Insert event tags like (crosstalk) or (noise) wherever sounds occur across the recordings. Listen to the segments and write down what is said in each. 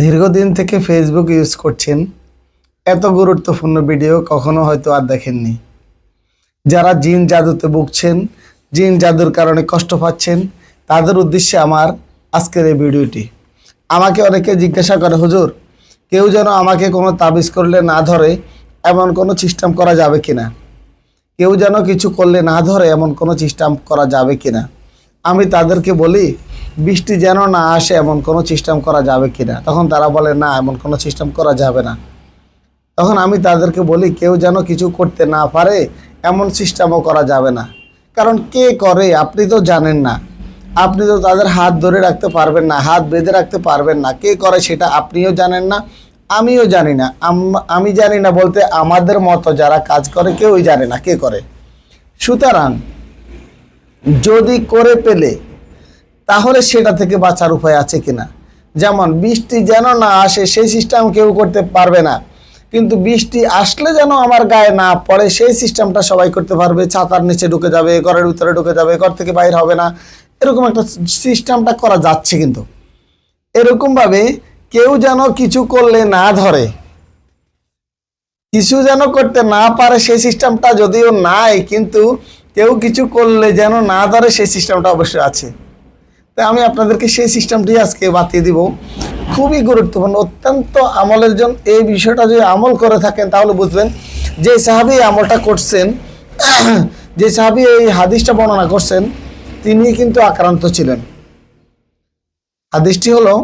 দীর্ঘদিন থেকে Facebook use করছেন, এত গুরুত্বপূর্ণ ভিডিও কখনো হয়তো আর দেখেননি। যারা জিন জাদুতে ভুগছেন, জিন জাদুর কারণে কষ্ট পাচ্ছেন, তাদের উদ্দেশ্যে আমার আজকের এই ভিডিওটি আমাকে অনেকে জিজ্ঞাসা করে, হুজুর, কেউ যেন আমাকে কোনো তাবিজ করলে না ধরে, এমন কোনো সিস্টেম করা যাবে কিনা? কেউ যেন কিছু করলে না ধরে, এমন কোনো সিস্টেম করা যাবে কিনা? আমি তাদেরকে বলি বৃষ্টি যেন না আসে, এমন কোনো সিস্টেম করা যাবে কিনা? তখন তারা বলে, না, এমন কোনো সিস্টেম করা যাবে না। তখন আমি তাদেরকে বলি, কেউ যেন কিছু করতে না পারে, এমন সিস্টেমও করা যাবে না। কারণ কে করে আপনি তো জানেন না। আপনি তো তাদের হাত ধরে রাখতে পারবেন না, হাত বেঁধে রাখতে পারবেন না। কে করে সেটা আপনিও জানেন না, আমিও জানি না। আমি জানি না বলতে আমাদের মতো যারা কাজ করে, কেউই জানে না কে করে। সুতরাং যদি করে পেলে তাহলে সেটা থেকে বাঁচার উপায় আছে কিনা? যেমন, বৃষ্টি যেন না আসে, সেই সিস্টেম কেউ করতে পারবে না। কিন্তু বৃষ্টি আসলে যেন আমার গায়ে না পড়ে, সেই সিস্টেমটা সবাই করতে পারবে। ছাতার নিচে ঢুকে যাবে, ঘরের ভিতরে ঢুকে যাবে, ঘর থেকে বাইর হবে না। এরকম একটা সিস্টেমটা করা যাচ্ছে কিন্তু। এরকমভাবে কেউ যেন কিছু করলে না ধরে, কিছু যেন করতে না পারে, সেই সিস্টেমটা যদিও নাই, কিন্তু কেউ কিছু করলে যেন না ধরে, সেই সিস্টেমটা অবশ্যই আছে। তাই আমি আপনাদেরকে সেই সিস্টেমটি আজকে বাতিয়ে দিব। খুবই গুরুত্বপূর্ণ, অত্যন্ত আমলের জন্য এই বিষয়টা যদি আমল করে থাকেন, তাহলে বুঝবেন যে সাহাবি আমলটা করছেন, (clears throat) যে সাহাবি এই হাদিসটা বর্ণনা করছেন, তিনি কিন্তু আক্রান্ত ছিলেন। হাদিসটি হলো,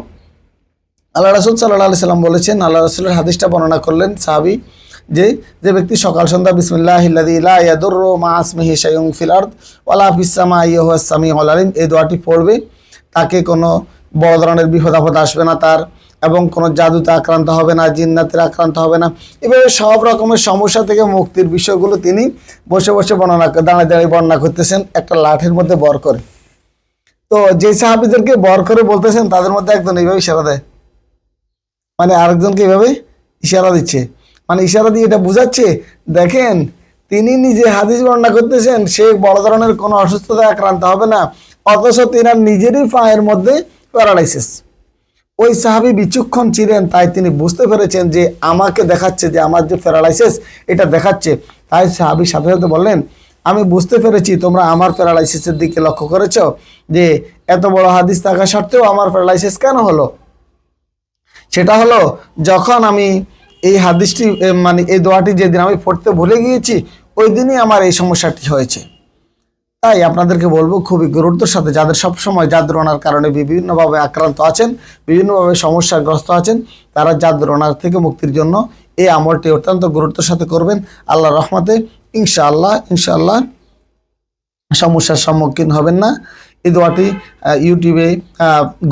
আল্লাহ রাসুল সাল্লাহ আলি সাল্লাম বলেছেন, আল্লাহ রাসুলের হাদিসটা বর্ণনা করলেন সাহাবি যে যে ব্যক্তি সকাল সন্ধ্যা বিসমিল্লাহ ইয়াদুররু মা আসমিহি শাইউন ফিল আরদ ওয়ালা ফিস সামাই, ওয়া আলিম, এই দোয়াটি পড়বে। তাকে কোনো বড় ধরনের বিপদ আপদ আসবে না তার এবং কোনো জাদুতে আক্রান্ত হবে না, জিন্নাতের আক্রান্ত হবে না। এভাবে সব রকমের সমস্যা থেকে মুক্তির বিষয়গুলো তিনি বসে বসে বর্ণনা দাঁড়িয়ে দাঁড়িয়ে বর্ণনা করতেছেন, একটা লাঠের মধ্যে বর করে। তো যে সাহাবিদেরকে বর করে বলতেছেন, তাদের মধ্যে একজন এইভাবে ইশারা দেয়। মানে আরেকজনকে এইভাবে ইশারা দিচ্ছে। মানে ইশারা দিয়ে এটা বোঝাচ্ছে, দেখেন, তিনি নিজে হাদিস বর্ণনা করতেছেন, সে বড় ধরনের কোনো অসুস্থতায় আক্রান্ত হবে না। অথচ তিনার নিজেরই পায়ের মধ্যে প্যারালাইসিস। ওই সাহাবি বিচক্ষণ ছিলেন, তাই তিনি বুঝতে পেরেছেন যে আমাকে দেখাচ্ছে যে আমার যে প্যারালাইসিস এটা দেখাচ্ছে। তাই সাহাবি সাথে সাথে বললেন, আমি বুঝতে পেরেছি তোমরা আমার প্যারালাইসিসের দিকে লক্ষ্য করেছ যে এত বড় হাদিস থাকা সত্ত্বেও আমার প্যারালাইসিস কেন হলো? সেটা হলো, যখন আমি এই হাদিসটি মানে এই দোয়াটি যেদিন আমি পড়তে ভুলে গিয়েছি, ওই দিনই আমার এই সমস্যাটি হয়েছে। তাই আপনাদেরকে বলব খুবই গুরুত্বের সাথে যাদের সবসময় জাদুরনার কারণে বিভিন্নভাবে আক্রান্ত আছেন, বিভিন্নভাবে সমস্যাগ্রস্ত আছেন, তারা জাদুরনার থেকে মুক্তির জন্য এই আমলটি অত্যন্ত গুরুত্বের সাথে করবেন। আল্লাহ রহমতে ইনশাআল্লাহ ইনশাআল্লাহ সমস্যার সম্মুখীন হবেন না। এই দোয়াটি ইউটিউবে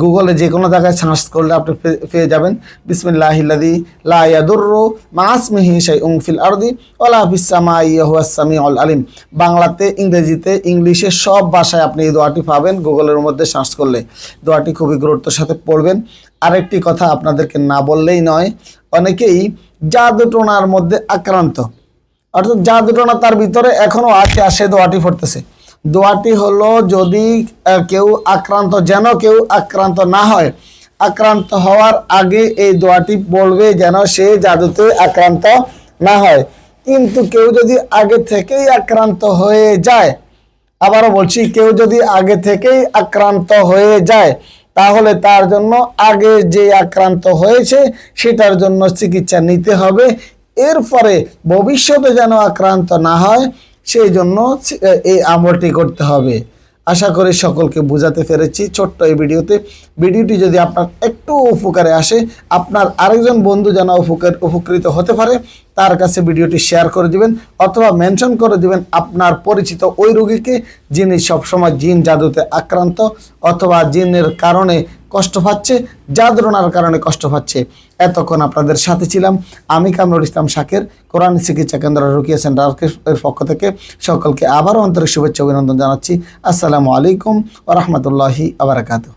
গুগলে যে কোনো জায়গায় সার্চ করলে আপনি পেয়ে যাবেন। বিসমিল্লাহিল্লাদি লা ইয়াদুররু মাসমিহি শাইউন ফিল আরদি ওয়ালা ফিস সামাই হুয়াস সামিউল আলিম। বাংলাতে, ইংরেজিতে, ইংলিশে সব ভাষায় আপনি এই দোয়াটি পাবেন গুগলের মধ্যে সার্চ করলে। দোয়াটি খুবই গুরুত্বের সাথে পড়বেন। আরেকটি কথা আপনাদেরকে না বললেই নয়, অনেকেই জাদুটোনার মধ্যে আক্রান্ত। অর্থাৎ জাদুটোনা তার ভিতরে এখনও আছে, আর সে দোয়াটি পড়তেছে। দোয়াটি হলো, যদি কেউ আক্রান্ত, যেন কেউ আক্রান্ত না হয়। আক্রান্ত হওয়ার আগে এই দোয়াটি বলবে যেন সে জাদুতে আক্রান্ত না হয়। কিন্তু কেউ যদি আগে থেকেই আক্রান্ত হয়ে যায়, আবারও বলছি, কেউ যদি আগে থেকেই আক্রান্ত হয়ে যায়, তাহলে তার জন্য আগে যে আক্রান্ত হয়েছে, সেটার জন্য চিকিৎসা নিতে হবে। এরপরে ভবিষ্যতে যেন আক্রান্ত না হয় সেই জন্য এই আমলটি করতে হবে। আশা করি সকলকে বোঝাতে পেরেছি ছোট্ট এই ভিডিওতে। ভিডিওটি যদি আপনার একটু উপকারে আসে, আপনার আরেকজন বন্ধু যেন উপকার, উপকৃত হতে পারে, তার কাছে ভিডিওটি শেয়ার করে দিবেন অথবা মেনশন করে দিবেন আপনার পরিচিত ওই রোগীকে যিনি সবসময় জিন জাদুতে আক্রান্ত অথবা জিনের কারণে কষ্ট পাচ্ছে জাদরনার কারণে কষ্ট পাচ্ছে। এতক্ষণ আপনাদের সাথে ছিলাম আমি কামরুল ইসলাম শাকের কোরআন চিকিৎসা কেন্দ্র রুকিয়া সেন্টারের পক্ষ থেকে। সকলকে আবারও আন্তরিক শুভেচ্ছা অভিনন্দন জানাচ্ছি। আসসালামু আলাইকুম ওরহমতুল্লাহি আবরাকাতু